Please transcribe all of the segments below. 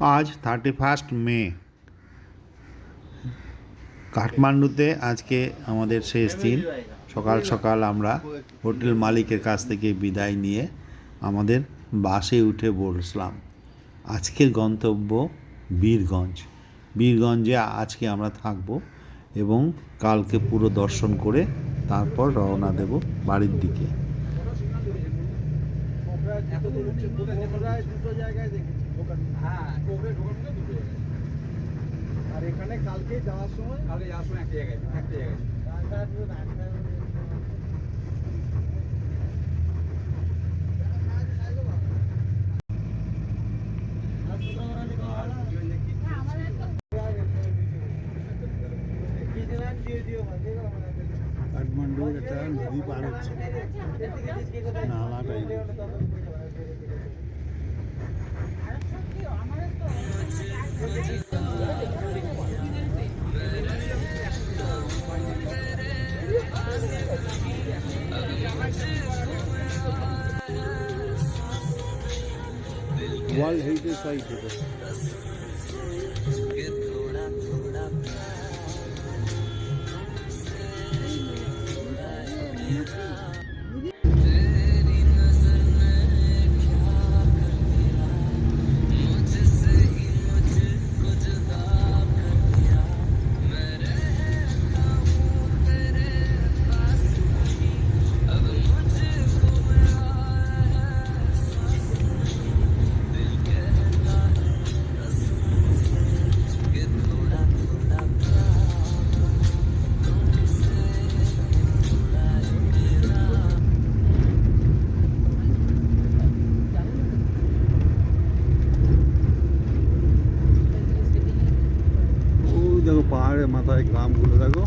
আজ thirty first May. কাঠমান্ডুতে আজকে আমাদের শেষ দিন। সকাল সকাল আমরা হোটেল মালিকের কাছ থেকে বিদায় নিয়ে আমাদের বাসে উঠে বসলাম। আজকের গন্তব্য বীরগঞ্জ। বীরগঞ্জে আজকে আমরা থাকব এবং কালকে পুরো দর্শন করে তারপর রওনা দেব বাড়ির দিকে। প্রায় দুটো জায়গায় দেখেছি। দোকান হ্যাঁ কোবরে ঢোকানো দুটো জায়গায় আর এখানে কালকে যাওয়ার সময় কালকে যাওয়ার সময় একটা জায়গায় একটা জায়গায় কাঠমান্ডুর একটা নদী পার হচ্ছে নালা type ওয়ার্ল্ড হেরিটেজ সাইট এটা মাথায় গ্রামগুলো দেখো।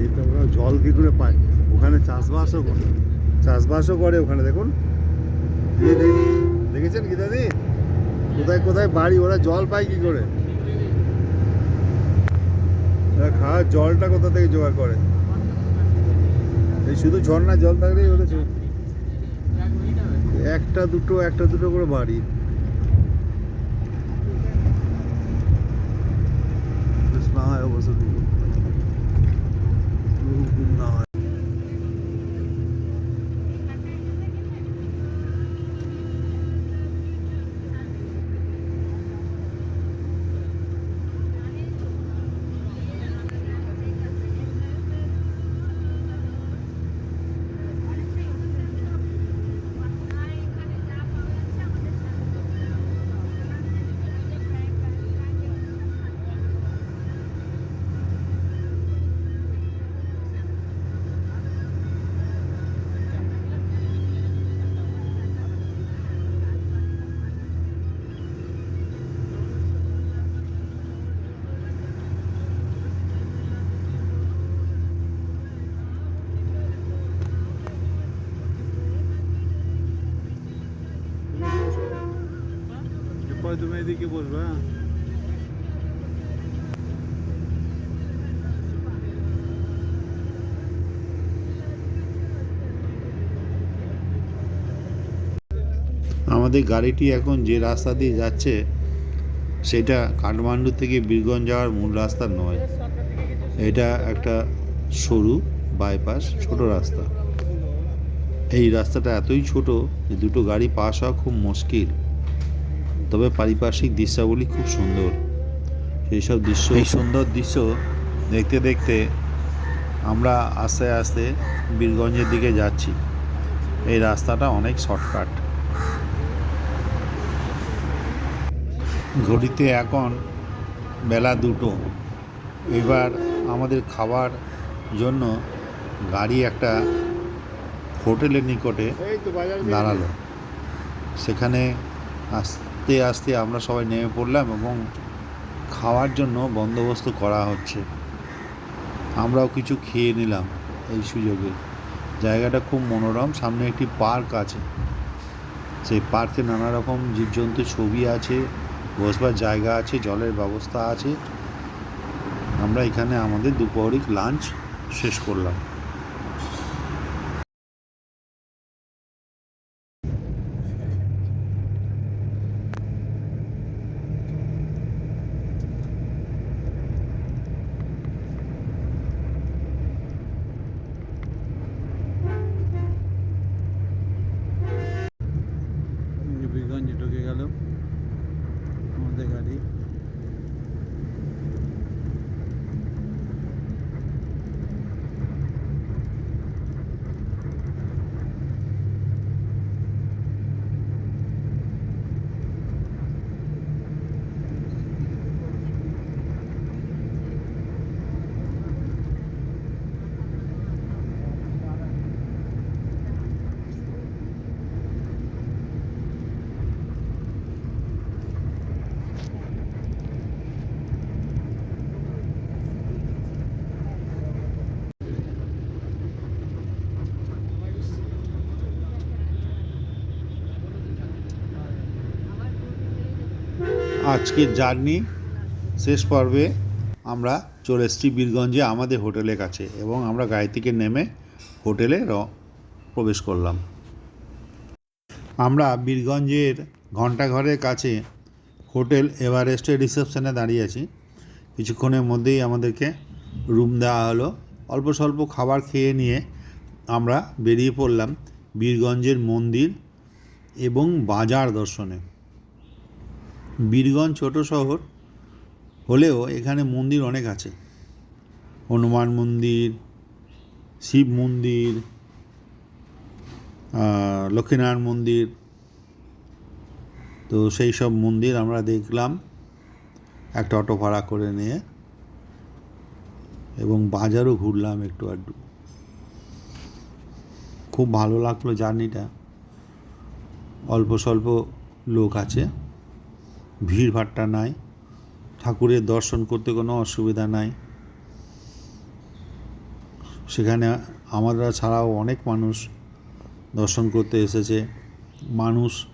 এই তো ওরা জল কি করে পায় ওখানে চাষবাসও করে। চাষবাসও করে ওখানে, দেখুন। দেখেছেন গীতাদি কোথায় কোথায় বাড়ি, ওরা জল পায় কি করে? খাওয়ার জলটা কোথা থেকে জোগাড় করে? এই শুধু ঝর্ণা জল থাকলেই ওদের একটা দুটো একটা দুটো করে বাড়ি। তুমি এদিকে বসবে হ্যাঁ? আমাদের গাড়িটি এখন যে রাস্তা দিয়ে যাচ্ছে, সেটা কাঠমান্ডু থেকে বীরগঞ্জ যাওয়ার মূল রাস্তা নয়। এটা একটা সরু বাইপাস ছোট রাস্তা। এই রাস্তাটা এতই ছোট যে দুটো গাড়ি পাস হওয়া খুব মুশকিল। তবে পারিপার্শ্বিক দৃশ্যাবলী খুব সুন্দর। সেই সব দৃশ্য এই সুন্দর দৃশ্য দেখতে দেখতে আমরা আস্তে আস্তে বীরগঞ্জের দিকে যাচ্ছি। এই রাস্তাটা অনেক শর্টকাট। ঘড়িতে এখন বেলা দুটো। এবার আমাদের খাবার জন্য গাড়ি একটা হোটেলের নিকটে দাঁড়াল। সেখানে আস্তে আস্তে আমরা সবাই নেমে পড়লাম এবং খাওয়ার জন্য বন্দোবস্ত করা হচ্ছে। আমরাও কিছু খেয়ে নিলাম এই সুযোগে। জায়গাটা খুব মনোরম, সামনে একটি পার্ক আছে। সেই পার্কে নানা রকম জীবজন্তুর ছবি আছে, বসবার জায়গা আছে, জলের ব্যবস্থা আছে। আমরা এখানে আমাদের দুপুরিক লাঞ্চ শেষ করলাম ঢুকে গেল আমাদের গাড়ি আজকের জার্নি, শেষ পর্বে আমরা চলে এসেছি বীরগঞ্জে আমাদের হোটেলের কাছে এবং আমরা গাড়ি থেকে নেমে হোটেলে র- প্রবেশ করলাম। আমরা বীরগঞ্জের ঘন্টাঘরের কাছে হোটেল এভারেস্টের রিসেপশনে দাঁড়িয়ে আছি। কিছুক্ষণের মধ্যেই আমাদেরকে রুম দেওয়া হলো। অল্প স্বল্প খাবার খেয়ে নিয়ে আমরা বেরিয়ে পড়লাম বীরগঞ্জের মন্দির এবং বাজার দর্শনে। বীরগঞ্জ ছোট শহর হলেও এখানে মন্দির অনেক আছে। হনুমান মন্দির, শিব মন্দির লক্ষ্মীনারায়ণ মন্দির। তো সেই সব মন্দির আমরা দেখলাম। একটা অটো ভাড়া করে নিয়ে এবং বাজারও ঘুরলাম একটু আধটু। খুব ভালো লাগল জার্নিটা। অল্প স্বল্প লোক আছে। ভিড়ভাট্টা নাই, ঠাকুরের দর্শন করতে কোনো অসুবিধা নাই। সেখানে আমরা ছাড়াও অনেক মানুষ দর্শন করতে এসেছে। মানুষ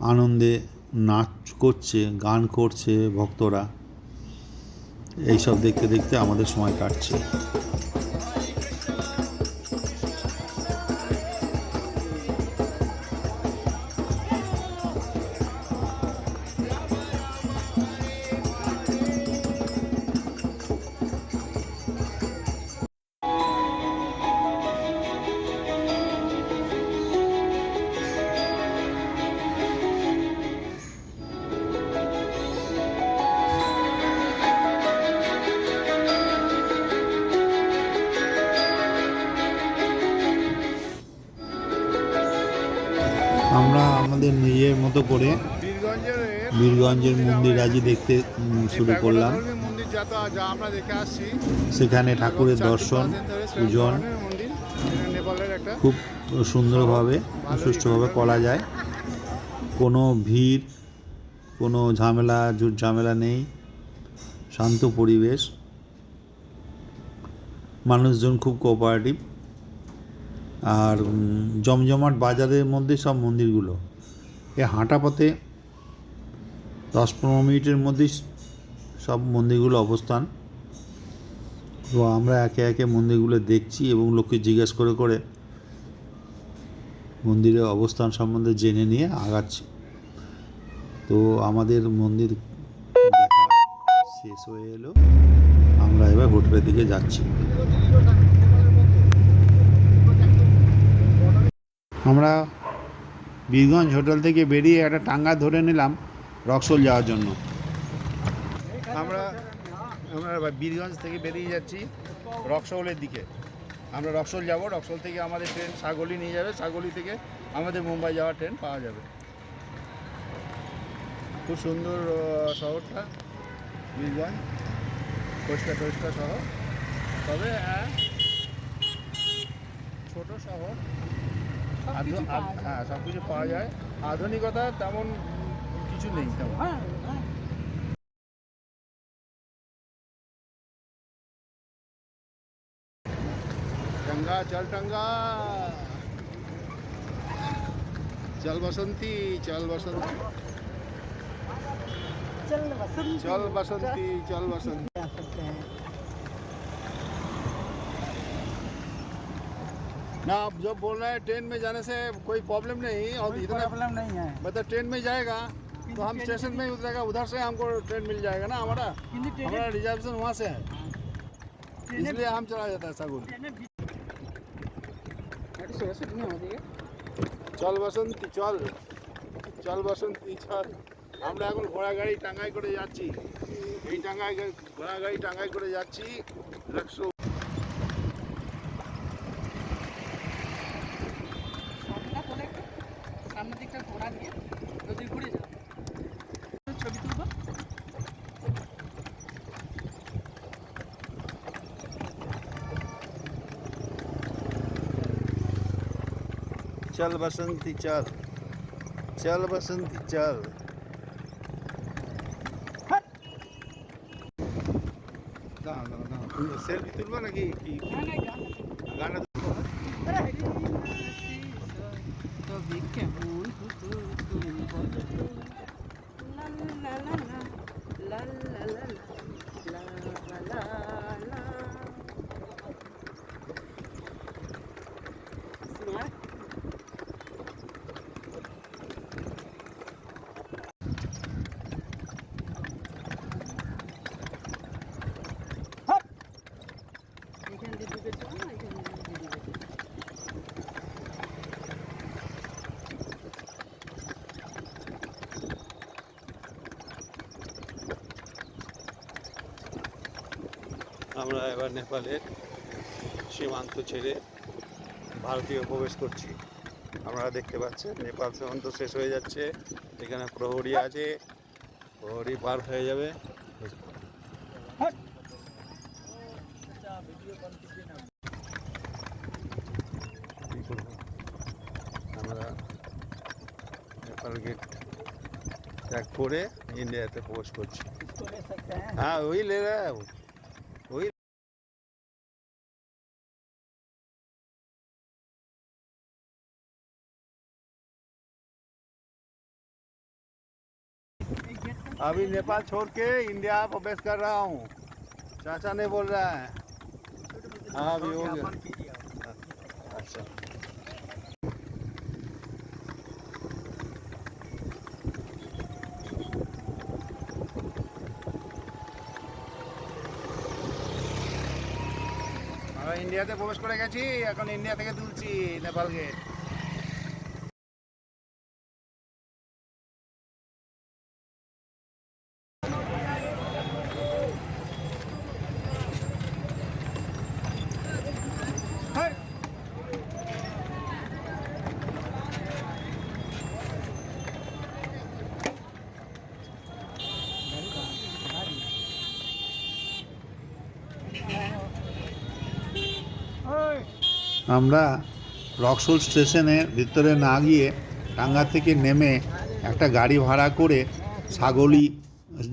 আনন্দে নাচ করছে, গান করছে ভক্তরা। এইসব দেখতে দেখতে আমাদের সময় কাটছে। আমাদের নিজের মতো করে বীরগঞ্জের বীরগঞ্জের মন্দির আজই দেখতে শুরু করলাম। সেখানে ঠাকুরের দর্শন, পূজন খুব সুন্দরভাবে সুষ্ঠুভাবে করা যায়। কোনো ভিড়, কোনো ঝামেলা ঝুট ঝামেলা নেই। শান্ত পরিবেশ। মানুষজন খুব কোঅপারেটিভ আর জমজমাট বাজারের মধ্যে সব মন্দিরগুলো। এ হাঁটা পথে দশ পনেরো মিনিটের মধ্যেই সব মন্দিরগুলো অবস্থান। তো আমরা একে একে মন্দিরগুলো দেখছি এবং লোককে জিজ্ঞেস করে করে মন্দিরের অবস্থান সম্বন্ধে জেনে নিয়ে আগাচ্ছি। তো আমাদের মন্দির দেখা শেষ হয়ে এলো। আমরা এবার হোটেলের দিকে যাচ্ছি। আমরা বীরগঞ্জ হোটেল থেকে বেরিয়ে একটা টাঙ্গা ধরে নিলাম রক্সোল যাওয়ার জন্য। আমরা আমরা বীরগঞ্জ থেকে বেরিয়ে যাচ্ছি রক্সৌলের দিকে। আমরা রক্সৌল যাব। রক্সৌল থেকে আমাদের ট্রেন সাগলি নিয়ে যাবে। সাগলি থেকে আমাদের মুম্বাই যাওয়ার ট্রেন পাওয়া যাবে। খুব সুন্দর শহরটা বীরগঞ্জ। পরিষ্কার টরিষ্কার শহর। তবে হ্যাঁ ছোট শহর। হ্যাঁ সব কিছু পাওয়া যায়। আধুনিকতা তেমন কিছু নেই তেমন। হ্যাঁ, হ্যাঁ। টঙ্গা চল টঙ্গা। চল বসন্তী। চল বসন্তী। চল বসন্তী চল বসন্তী। ना आप जब बोल रहे हैं ट्रेन में जाने से कोई प्रॉब्लम नहीं और कोई इतना प्रॉब्लम नहीं है मतलब ट्रेन में जाएगा तो हम स्टेशन में ही उतरेगा उधर से हमको ट्रेन मिल जाएगा ना हमारा কিন্তু ট্রেনে हमारा रिजर्वेशन वहाँ से है ট্রেনে इसलिए हम चला जाता है सागुन ট্রেনে ভি- चल बसंती चल চল বসন্তী চল আমরা এখন ঘোড়া গাড়ি টাঙ্গাই করে যাচ্ছি এই টাঙ্গাই গা- ঘোড়া গাড়ি টাঙ্গাই করে যাচ্ছি একশো চল বসন্তি চল চল বসন্তি চল সেলফি তুলবো নাকি কি গানটা আমরা এবার নেপালের সীমান্ত ছেড়ে ভারতীয় প্রবেশ করছি। আপনারা দেখতে পাচ্ছেন, নেপাল সীমান্ত শেষ হয়ে যাচ্ছে। এখানে প্রহরী আছে। প্রহরী পার হয়ে যাবে। আমরা নেপাল গেট ত্যাগ করে ইন্ডিয়াতে প্রবেশ করছি। হ্যাঁ ওই লে अभी नेपाल छोड़ के इंडिया प्रवेश कर रहा हूँ चाचा ने बोल रहा है हाँ अभी हो गया अच्छा আমরা ইন্ডিয়াতে প্রবেশ করে গেছি এখন ইন্ডিয়া থেকে তুলছি নেপাল গেট আমরা রক্সোল স্টেশনের ভিতরে না গিয়ে টাঙ্গা থেকে নেমে একটা গাড়ি ভাড়া করে সাগলি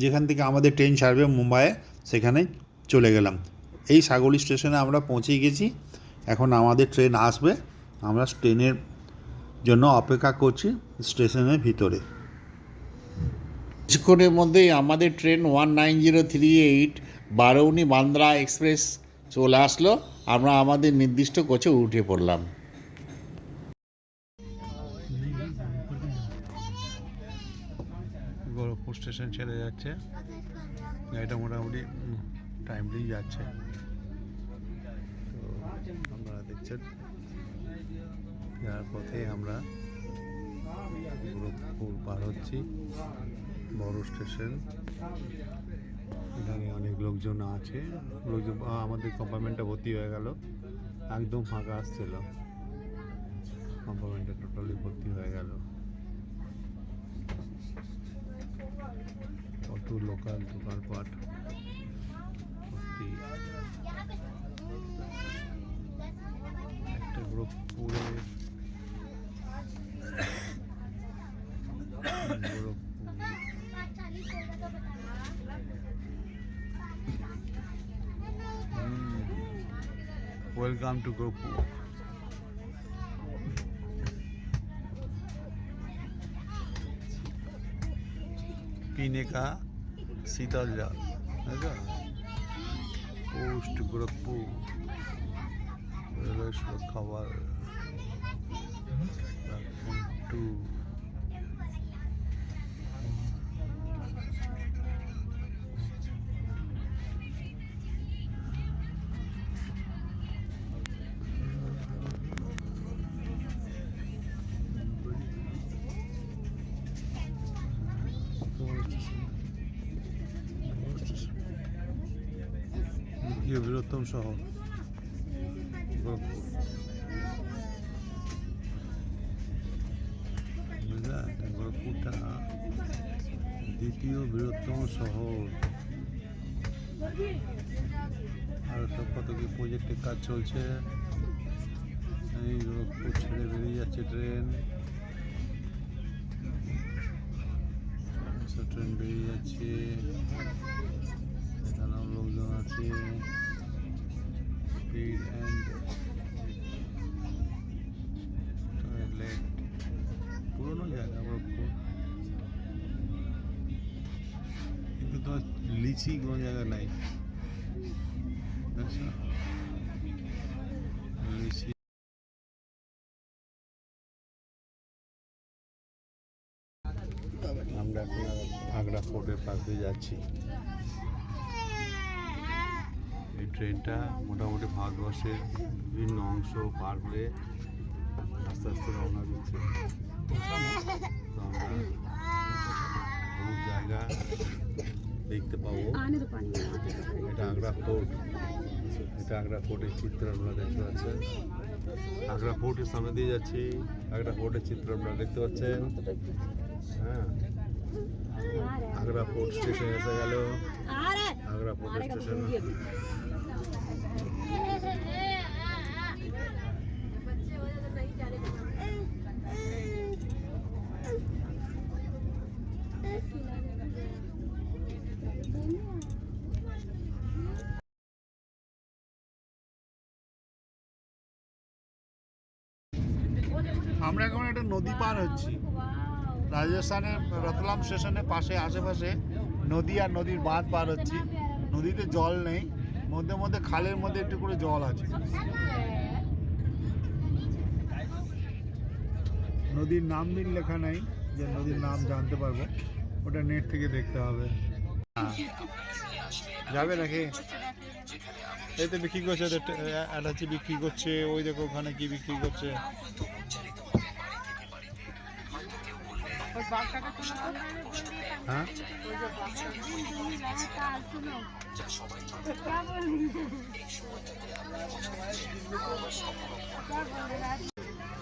যেখান থেকে আমাদের ট্রেন ছাড়বে মুম্বাইয়ে, সেখানে চলে গেলাম। এই সাগলি স্টেশনে আমরা পৌঁছে গেছি। এখন আমাদের ট্রেন আসবে। আমরা ট্রেনের জন্য অপেক্ষা করছি স্টেশনের ভিতরে। কিছুক্ষণের মধ্যেই আমাদের train one nine zero three eight Barauni Bandra express চলে আসলো, আমরা আমাদের নির্দিষ্ট কোচে উঠে পড়লাম। গোরখপুর স্টেশন ছেড়ে যাচ্ছে। গাড়িটা মোটামুটি টাইমলি যাচ্ছে। তো আপনারা দেখছেন যার পথে আমরা গোরখপুর পার হচ্ছি, বড় স্টেশন। এখানে অনেক লোকজন আছে। লোকজন আমাদের কম্পার্টমেন্টটা ভর্তি হয়ে গেল। একদম ফাঁকা আসছিল। কম্পার্টমেন্টটা টোটালি ভর্তি হয়ে গেল। কত লোকাল দোকানপাট ভর্তি। একটা গ্রুপ পুরে ওয়েলকাম টু গোরখপুর पीने का शीतल जल है পোস্ট গোরখপুর রেলওয়ে গোরখপুরটা দ্বিতীয় বৃহত্তম শহর। আর সব কত কি প্রজেক্টের কাজ চলছে? এই গোরখপুর ছেড়ে বেরিয়ে যাচ্ছে ট্রেন ট্রেন বেরিয়ে যাচ্ছে। এখানেও লোকজন আছে। স্পিড অ্যান্ড লিচি কোনো জায়গা নাই লিচি আমরা এখন আগ্রা ফোর্টের পাশ দিয়ে যাচ্ছি। এই ট্রেনটা মোটামুটি ভারতবর্ষের বিভিন্ন অংশ পার হয়ে আস্তে আস্তে রওনা দিচ্ছে। জায়গা দেখতে পাবো। এটা আগ্রা ফোর্ট। এটা আগ্রা ফোর্টের চিত্র আপনারা দেখতে পাচ্ছেন আগ্রা ফোর্টের সামনে দিয়ে যাচ্ছি। আগ্রা ফোর্টের চিত্র আপনারা দেখতে পাচ্ছেন। হ্যাঁ। আগ্রা ফোর্ট স্টেশন এসে গেল। আগ্রা ফোর্ট স্টেশন আমরা এখন একটা নদী পার হচ্ছি। রাজস্থানের রতলাম স্টেশনের পাশে, আশেপাশে নদী আর নদীর বাঁধ পার হচ্ছি। নদীতে জল নেই, মধ্যে মধ্যে খালের মধ্যে একটু করে জল আছে। নদীর নাম বিল লেখা নাই, যে নদীর নাম জানতে পারব। ওটা নেট থেকে দেখতে হবে। যাবে নাকি? এই তো বিক্রি করছে অ্যাটাচি বিক্রি করছে, ওই দেখো ওখানে কি বিক্রি করছে। হ্যাঁ?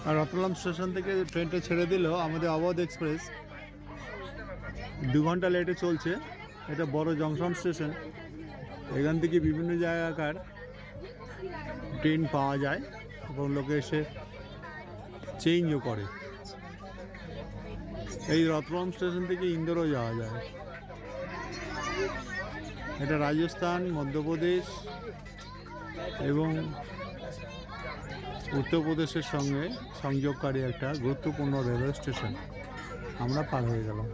আর রতলাম স্টেশন থেকে ট্রেনটা ছেড়ে দিল আমাদের অবধ এক্সপ্রেস। দু ঘণ্টা লেটে চলছে। এটা বড় জংশন স্টেশন। এখান থেকে বিভিন্ন জায়গাকার ট্রেন পাওয়া যায় এবং লোকে এসে চেঞ্জও করে। এই রতলাম স্টেশন থেকে ইন্দোরও যাওয়া যায়। এটা রাজস্থান মধ্যপ্রদেশ এবং উত্তরপ্রদেশের সঙ্গে সংযোগকারী একটা গুরুত্বপূর্ণ রেলওয়ে স্টেশন। আমরা পার হয়ে গেলাম।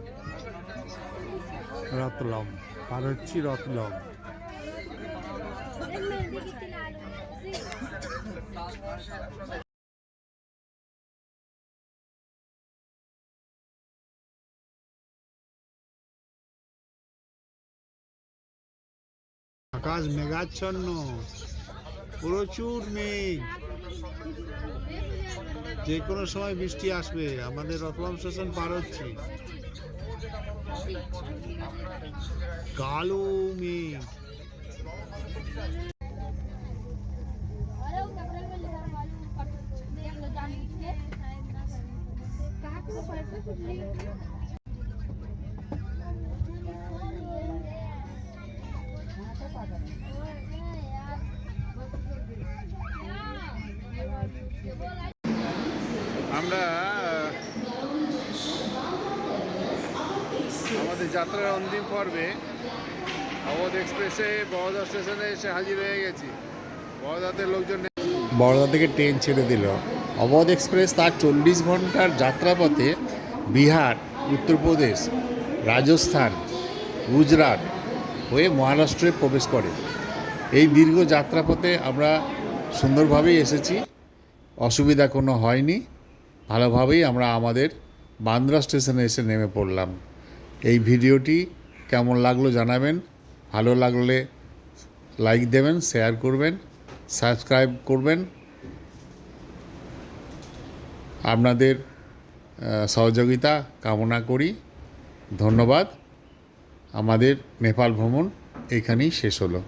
রতলম পার হচ্ছি রতলম আকাশ মেঘাচ্ছন্ন। প্রচুর মেঘ। যে কোনো সময় বৃষ্টি আসবে। আমাদের রতলাম স্টেশন পার হচ্ছে। কালো মেঘ। আমরা আমাদের যাত্রার অন্তিম পর্বে অবধ এক্সপ্রেসে বড়দা স্টেশনে এসে হাজির হয়ে গেছি। বড়দাতে লোকজন। বড়দা থেকে ট্রেন ছেড়ে দিল। অবধ এক্সপ্রেস তার চল্লিশ ঘণ্টার যাত্রাপথে বিহার, উত্তরপ্রদেশ, রাজস্থান, গুজরাট হয়ে মহারাষ্ট্রে প্রবেশ করে। এই দীর্ঘ যাত্রাপথে আমরা সুন্দরভাবেই এসেছি। অসুবিধা কোনো হয়নি। ভালোভাবেই আমরা আমাদের বান্দ্রা স্টেশনে এসে নেমে পড়লাম। এই ভিডিওটি কেমন লাগল জানাবেন। ভালো লাগলে লাইক দেবেন, শেয়ার করবেন, সাবস্ক্রাইব করবেন। আপনাদের সহযোগিতা কামনা করি। ধন্যবাদ। আমাদের নেপাল ভ্রমণ এখানেই শেষ হলো।